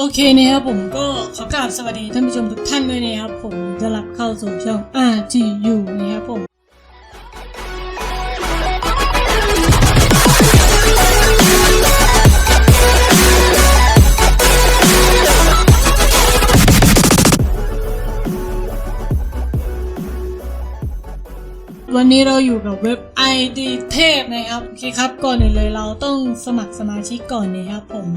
โอเคนะครับผมก็ขอกราบสวัสดีท่านผู้ชมทุกท่านด้วยนะครับผมต้อนรับเข้าสู่ช่อง RGU นะครับผมวันนี้เราอยู่กับเว็บ ID เทพนะครับโอเคครับก่อนอื่นเลยเราต้องสมัครสมาชิกก่อนนะครับผม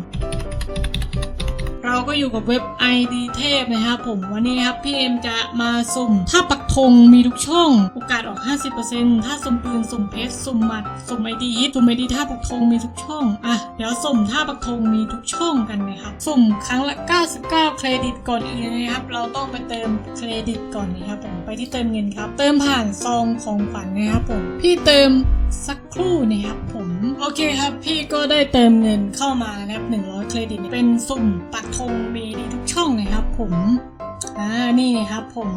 เราก็อยู่กับเว็บ ID เทพนะครับผมวันนี้ครับพี่เอ็มจะมาสุ่ม ถ้าปักธงมีทุกช่อง โอกาสออก 50%ถ้าสุ่มปืนสุ่มเพชรสุ่มหมัดสุ่มไอดีฮิตสุ่มไอดีท่าปักธงมีทุกช่องอะเดี๋ยวสุ่มท่าปักธงมีทุกช่องกันนะครับสุ่มครั้งละ 99 เครดิตก่อนอื่นนะครับ เราต้องไปเติมเครดิตก่อนนะครับผมไปที่เติมเงินครับ เติมผ่านซองของขวัญนะครับผมพี่เติมสักครู่นะครับผม โอเคครับพี่ก็ได้เติมเงินเข้ามานะครับ100 เครดิต เป็นสุ่มปักธงมีดีทุกช่องนะครับ ผมอ่านี่นะครับผม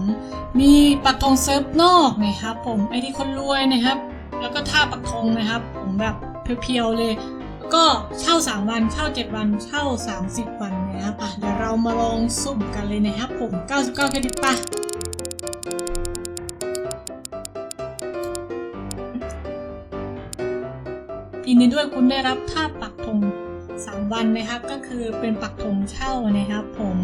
มีปักธงเซิร์ฟนอกนะครับผมไอที่คนรวยนะครับ แล้วก็ท่าปักธงนะครับ ผมแบบเพียวๆเลย ก็เช่า 3 วันเช่า 7 วันเช่า 30 วันนะครับอะเดี๋ยวเรามาลองสุ่มกันเลยนะครับผม 99 เครดิตป่ะ ยินดีด้วยคุณได้รับท่าปักธง3 วันนะครับ ก็คือเป็นปักธงเช่านะครับ ผม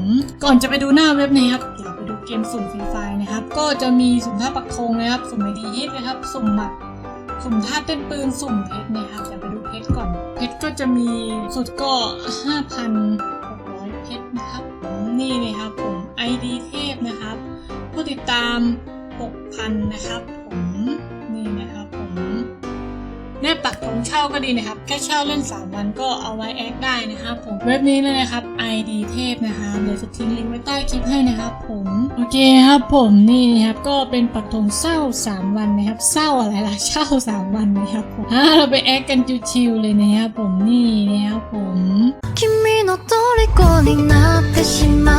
ก่อนจะไปดูหน้าเว็บนะครับเดี๋ยวไปดูเกมสุ่มฟรีไฟนะครับ ก็จะมีสุ่มท่าปักธงนะครับ สุ่มไอดีฮิตนะครับ สุ่มหมัดสุ่มท่าเต้นปืนสุ่มเพชรนะครับเดี๋ยวไปดูเพชรก่อน เพชรก็จะมีสุดก็5,600เพชรนะครับผมนี่นะครับผม ID เทพนะครับ ผู้ติดตาม 6,000 นะครับ ผมนี่นะครับผมแน่ปัก เช่าก็ดีนะครับ แค่เช่าเล่น 3 วันก็เอาไว้แอคได้นะครับผมเว็บนี้เลยนะครับ ID เทพนะครับเดี๋ยวจะทิ้งลิงก์ไว้ใต้คลิปให้นะครับผมโอเคครับผมนี่นะครับก็เป็นปักธงเศร้า 3 วันนะครับเศร้าอะไรล่ะเช่า 3 วันนะครับผมอ่าเราไปแอคกันชิวๆเลยนะครับผมนี่นะครับผม 君の虜になってしまえばきっと